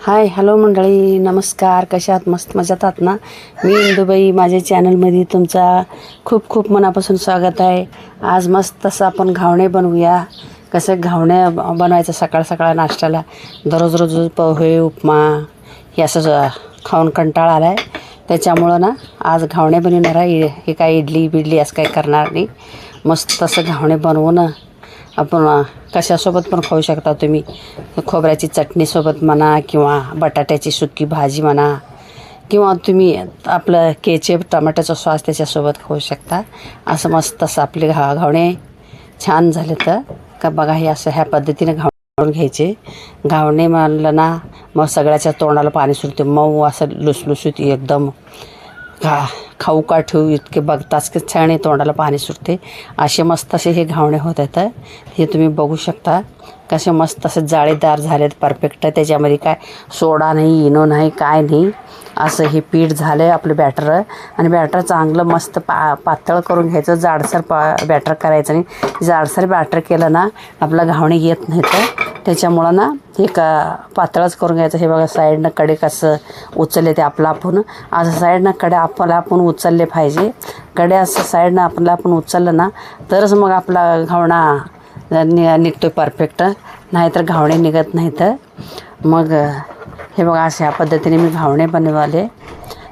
Hi hello मंडळी. नमस्कार. कशात मस्त मजात आहात ना? मी इंदुबाई. माझ्या चॅनलमध्ये तुमचा खूप खूप मनापासून स्वागत आहे. आज मस्त असं आपण घावणे बनवूया. कसं घावणे बनवायचं सकाळ सकाळ नाश्त्याला? दररोज रोज पोहे उपमा हे असं खाऊन कंटाळा आला आहे त्याच्यामुळं ना आज घावणे बनवणार आहे. हे काय इडली बिडली असं काही करणार नाही. मस्त असं घावणे बनवून आपण कशासोबत पण खाऊ शकता तुम्ही? खोबऱ्याची चटणीसोबत म्हणा किंवा बटाट्याची सुकी भाजी म्हणा किंवा तुम्ही आपलं केचप टमाट्याचा सॉस त्याच्यासोबत खाऊ शकता. असं मस्त असं आपले घा घावणे छान झाले तर. का बघा हे असं ह्या पद्धतीने घावून घ्यायचे. घावणे म्हणलं ना मग सगळ्याच्या तोंडाला पाणी सुटते. मऊ असं लुसलुसूत एकदम. घा खाऊ का ठेवू इतके बघताच की छान आहे तोंडाला पाणी सुटते. असे मस्त असे हे घावणे होत आहेत. हे तुम्ही बघू शकता. कसे मस्त असे जाळीदार झालेत परफेक्ट त्याच्यामध्ये काय सोडा नाही इनो नाही काय नाही. असं हे पीठ झालं आहे आपलं बॅटर आणि बॅटर चांगलं मस्त पा पातळ करून घ्यायचं. जाडसर पा बॅटर करायचं आणि जाडसर बॅटर केलं ना आपलं घावणे येत नाही तर त्याच्यामुळं ना हे का पातळच करून घ्यायचं. हे बघा साईडनं कडे कसं उचलले ते आपलं आपण. असं साईडनं कडे आपल्याला आपण उचलले पाहिजे. कडे असं साईडनं आपल्याला आपण उचललं ना तरच मग आपला घावणा नि निघतो परफेक्ट नाहीतर घावणे निघत नाही तर मग हे बघा अशा पद्धतीने मी घावणे बनवाले.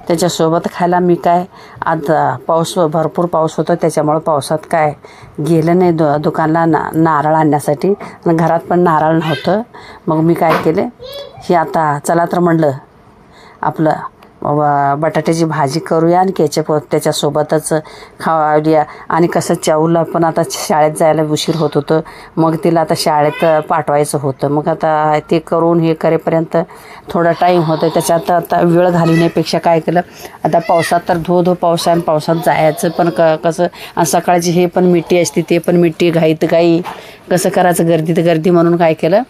त्याच्यासोबत खायला मी काय आता पाऊस भरपूर पाऊस होतो त्याच्यामुळं पावसात काय गेलं नाही दु दुकानला ना नारळ आणण्यासाठी. आणि घरात पण नारळ नव्हतं. मग मी काय केले हे आता चला तर म्हणलं आपलं बटाट्याची भाजी करूया आणि केचप त्याच्यासोबतच खाऊया. आणि कसं चाऊला पण आता शाळेत जायला उशीर होत होतं. मग तिला आता शाळेत पाठवायचं होतं. मग आता ते करून हे करेपर्यंत थोडा टाईम होतं त्याच्यात आता वेळ घालवण्यापेक्षा काय केलं? आता पावसात तर धो धो पावसा आणि पावसात जायचं पण क कसं? आणि सकाळची हे पण मिट्टी असते ते पण मिट्टी घाईत घाई. कसं करायचं? गर्दीत गर्दी म्हणून काय केलं?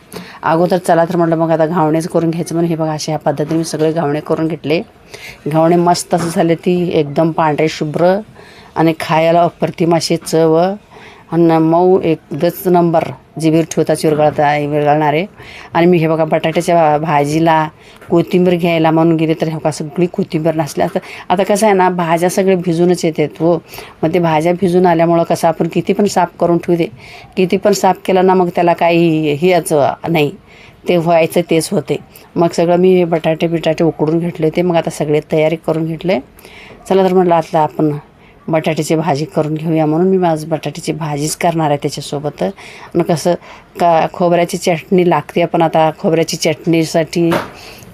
अगोदर चला तर म्हटलं मग आता घावणेच करून घ्यायचं. म्हणून हे बघा अशा ह्या पद्धतीने मी सगळे घावणे करून घेतले. घावणे मस्त असं झाले ती एकदम पांढरे शुभ्र आणि खायला अप्रतिम अशी चव. आणि मऊ एकच नंबर जिबीर ठेवता चिरगळता विरगळणारे आणि मी हे बघा बटाट्याच्या भाजीला कोथिंबीर घ्यायला म्हणून गेले तर हे बघा सगळी कोथिंबीर नसल्या तर. आता कसं आहे ना भाज्या सगळे भिजूनच येतात हो. मग ते भाज्या भिजून आल्यामुळं कसं आपण किती पण साफ करून ठेवू दे. किती पण साफ केलं ना मग त्याला काही हेच नाही. ते व्हायचं तेच होते. मग सगळं मी बटाटे बिटाटे उकडून घेतले होते. मग आता सगळे तयारी करून घेतले. चला तर म्हटलं आता आपण बटाट्याची भाजी करून घेऊया म्हणून मी आज बटाट्याची भाजीच करणार आहे त्याच्यासोबत. आणि कसं का खोबऱ्याची चटणी लागते. पण आता खोबऱ्याची चटणीसाठी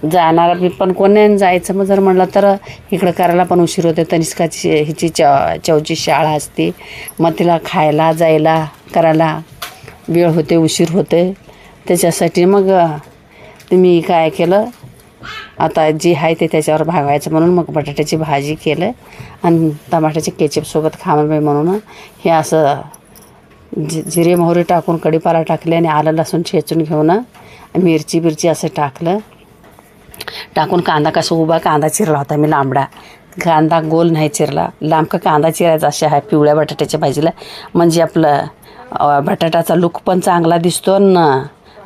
जाणार मी पण कोण्याने जायचं मग जर म्हणलं तर इकडं करायला पण उशीर होते तनिष्काची हिची च चवची शाळा असते. मग तिला खायला जायला करायला वेळ होते उशीर होते त्याच्यासाठी मग तुम्ही काय केलं? आता जे आहे ते त्याच्यावर भागवायचं म्हणून मग बटाट्याची भाजी केलं आणि टमाट्याचे केचपसोबत खावे म्हणून हे असं जि जिरे मोहरी टाकून कढीपाला टाकले आणि आलं लसूण छेचून घेऊन मिरची बिरची असं टाकलं. टाकून कांदा कसं उभा कांदा चिरला होता मी लांबडा. कांदा गोल नाही चिरला. लांबका कांदा चिरायचा अशा आहे पिवळ्या बटाट्याच्या भाजीला. म्हणजे आपलं बटाट्याचा लुक पण चांगला दिसतो ना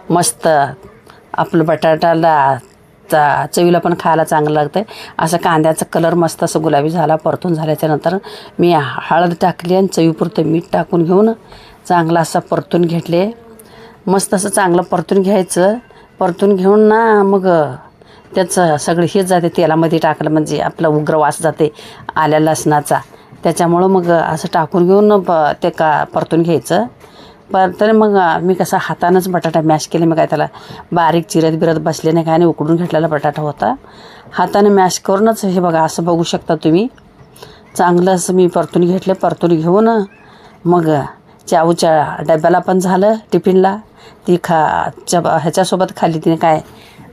मस्त आपलं बटाट्याला चा चवीला पण खायला चांगलं लागतं असं कांद्याचा कलर मस्त असं गुलाबी झाला परतून झाल्याच्यानंतर मी हळद टाकली आणि चवीपुरतं मीठ टाकून घेऊन चांगला असा परतून घेतले. मस्त असं चांगलं परतून घ्यायचं. परतून घेऊन ना मग त्याचं सगळं हेच जाते तेलामध्ये टाकलं म्हणजे आपलं उग्र वास जाते आल्या लसणाचा. त्याच्यामुळं मग असं टाकून घेऊन प ते का परतून घ्यायचं. परत मग मी कसा हातानंच बटाटा मॅश केले. मग काय त्याला बारीक चिरत बिरत बसले नाही काय आणि उकडून घेतलेला बटाटा होता. हाताने मॅश करूनच हे बघा असं बघू शकता तुम्ही. चांगलं असं मी परतून घेतलं परतून घेऊन मग चाऊच्या डब्याला पण झालं टिफिनला. ती खा च्या ह्याच्यासोबत खाली तिने काय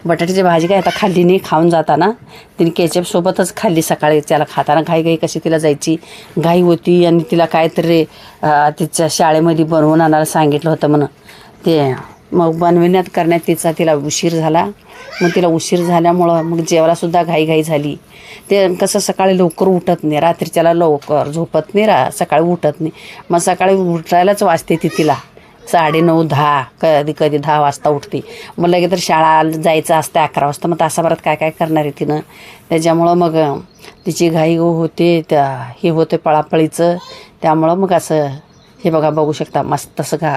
बटाट्याची भाजी काय आता खाल्ली नाही खाऊन जाताना. तिने केचपसोबतच खाल्ली सकाळी त्याला खाताना. घाई घाई कशी तिला जायची. घाई होती आणि तिला काहीतरी तिच्या शाळेमध्ये बनवून आणायला सांगितलं होतं म्हणून. ते मग बनविण्यात करण्यात तिचा तिला उशीर झाला. मग तिला उशीर झाल्यामुळं मग जेवायलासुद्धा घाईघाई झाली. ते कसं सकाळी लवकर उठत नाही. रात्रीच्याला लवकर झोपत नाही. रा सकाळी उठत नाही. मग सकाळी उठायलाच वाजते ती तिला. साडे नऊ दहा कधी कधी दहा वाजता उठते. मग लगेच तर शाळा जायचं असतं अकरा वाजता. मग तासाभरात काय काय करणार आहे तिनं? त्याच्यामुळं मग तिची घाई होते त्या हे होते पळापळीचं. त्यामुळं मग असं हे बघा बघू शकता मस्त तसं घा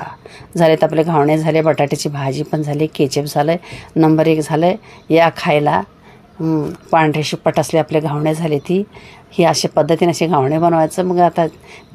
झालेत आपले घावणे झाले बटाट्याची भाजी पण झाली केचप झालं नंबर एक झालं या खायला पांढरे शिपट असले आपले घावणे झाले ती ही अशा पद्धतीने असे घावणे बनवायचं. मग आता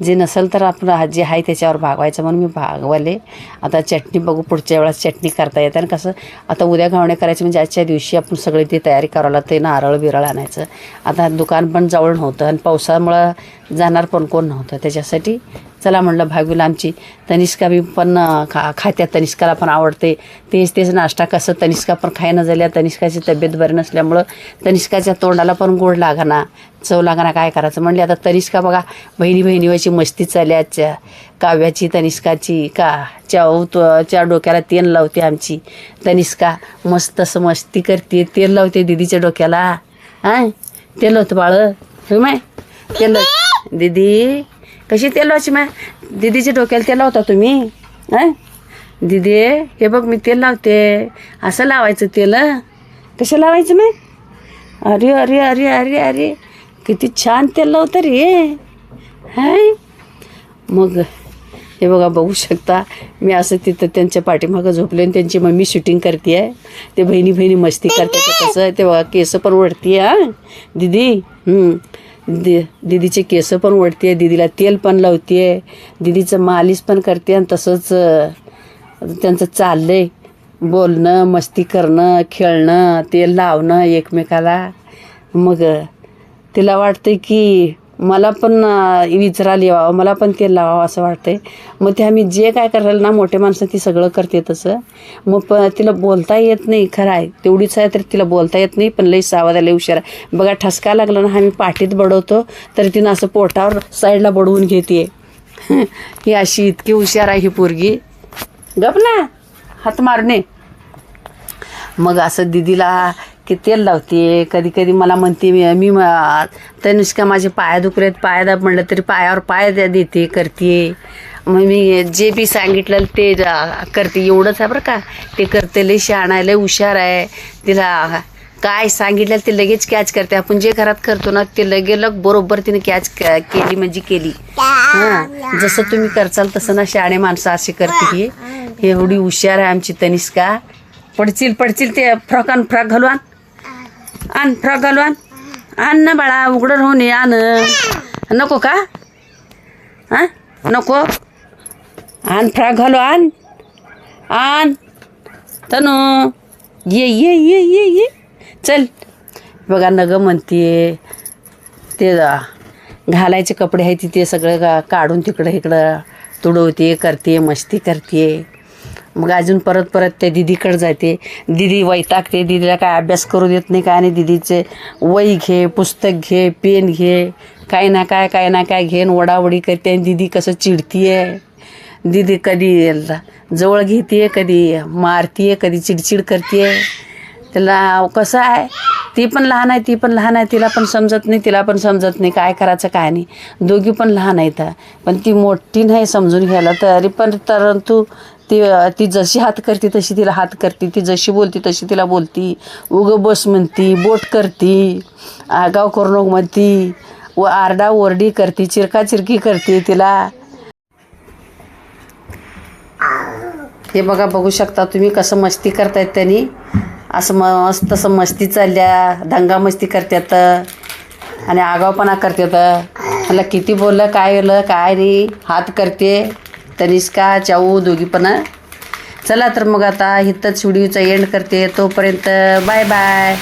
जे नसेल तर आपलं जे आहे त्याच्यावर भागवायचं म्हणून मी भागवले. आता चटणी बघू पुढच्या वेळेस चटणी करता येते. आणि कसं आता उद्या घावणे करायचे म्हणजे आजच्या दिवशी आपण सगळी ती तयारी करावं लागते नारळ बिरळ आणायचं. आता दुकान पण जवळ नव्हतं आणि पावसामुळं जाणार पण कोण नव्हतं त्याच्यासाठी. चला म्हणलं भागवीला आमची तनिष्का बी पण खा खात्या तनिष्काला पण आवडते. तेच तेच नाश्ता कसं तनिष्का पण खायनं झाल्या तनिष्काची तब्येत बरी नसल्यामुळं तनिष्काच्या तोंडाला पण गोड लागाना चव लागाना काय करायचं? म्हणले आता तनिष्का बघा बहिणी बहिणीवाची मस्ती चाल्याच्या काव्याची तनिष्काची का च्या डोक्याला तेल लावते आमची. तनिष्का मस्त असं मस्ती करते तेल लावते दिदीच्या डोक्याला. हां तेल होतं बाळ. हो माय? तेल दीदी कशी तेल लावायची माय दीदीच्या डोक्याला तेल लावता तुम्ही? हां? दीदी हे बघ मी तेल लावते. असं लावायचं तेल? कसं लावायचं माय अरे अरे अरे अरे अरे. किती छान तेल लावतं रे. हाय मग हे बघा बघू शकता. मी असं तिथं त्यांच्या पाठीमागं झोपले आणि त्यांची मम्मी शूटिंग करते आहे ते बहिणी बहिणी मस्ती करते ते कसं ते बघा केस पण ओढते हां? दीदी. दि दीदीचे केस पण ओढते दीदीला तेल पण लावते दीदीचं मालिश पण करते आणि तसंच त्यांचं त्यांचं चाललंय. बोलणं मस्ती करणं खेळणं तेल लावणं एकमेकाला. मग तिला वाटतं की मला पण विचराल यावं मला पण ते लावावं असं वाटतंय. मग ते आम्ही जे काय करायला ना मोठे माणसं ती सगळं करते तसं. मग प तिला बोलता येत नाही खरं आहे. तेवढीच आहे तर तिला बोलता येत नाही पण लई सावधा लई हुशार आहे. बघा ठसका लागला ना आम्ही पाठीत बडवतो तर तिनं असं पोटावर साईडला बडवून घेते. ही अशी इतकी हुशार आहे ही पोरगी. गप ना हात मारणे मग असं दिदीला की तेल लावते. कधी कधी मला म्हणते मी मी तनुष्का माझे पाया दुखलेत पाया दाब म्हणलं तरी पायावर पाय द्या देते करते. मग मी जे बी सांगितलं ते करते. एवढंच आहे बरं का. ते करते लई शहाणा आहे लई हुशार आहे. तिला काय सांगितलं ते लगेच कॅच करते. आपण जे घरात करतो ना ते लगे लग बरोबर तिने कॅच केली म्हणजे केली. हां. जसं तुम्ही करचाल तसं ना शाणे माणसं अशी करते ही. एवढी हुशार आहे आमची तनिष्का. पडचील पडचील ते फ्रॉक आण फ्रॉक घालू आण फ्रॉक घालू आण. आण ना बाळा उघडं राहून ये आण. नको का? हां नको? आण फ्रॉक घालू आण. आण. तनू ये ये ये ये ये. चल. बघा नग म्हणते ते घालायचे कपडे आहेत तिथे सगळं का काढून तिकडं इकडं तुडवते करते मस्ती करते मग अजून परत परत त्या दिदीकडे जाते. दिदी वैतागते दिदीला काय अभ्यास करू देत नाही काय नाही दिदीचे वही घे पुस्तक घे पेन घे. काय ना काय काय ना काय घेन ओढावडी करते. आणि दिदी कसं चिडतीये. दिदी कधी जवळ घेते कधी? मारतीये कधी? चिडचिड करते त्याला कसं आहे? ती पण लहान आहे ती पण लहान आहे. तिला पण समजत नाही तिला पण समजत नाही. काय करायचं काय नाही. दोघी पण लहान आहेत. पण ती मोठी नाही समजून घ्यायला. तरी पण परंतु तू ती ती जशी हात करते तशी तिला हात करते. ती जशी बोलती तशी तिला बोलती. उगं बस म्हणती बोट करती आगाव करू नको म्हणती. व आरडा ओरडी करते चिरका चिरकी करते तिला. हे बघा बघू शकता तुम्ही कसं मस्ती करतायत त्यांनी. असं मस्त तसं मस्ती चालल्या. दंगा मस्ती करतात. आणि आगावपणा करतात. मला किती बोललं काय बोललं काय नाही. हात करते. तनिष्का चाऊ दोघी पण चला तर मग आता इथंच व्हिडिओचा एंड करते. तोपर्यंत बाय बाय.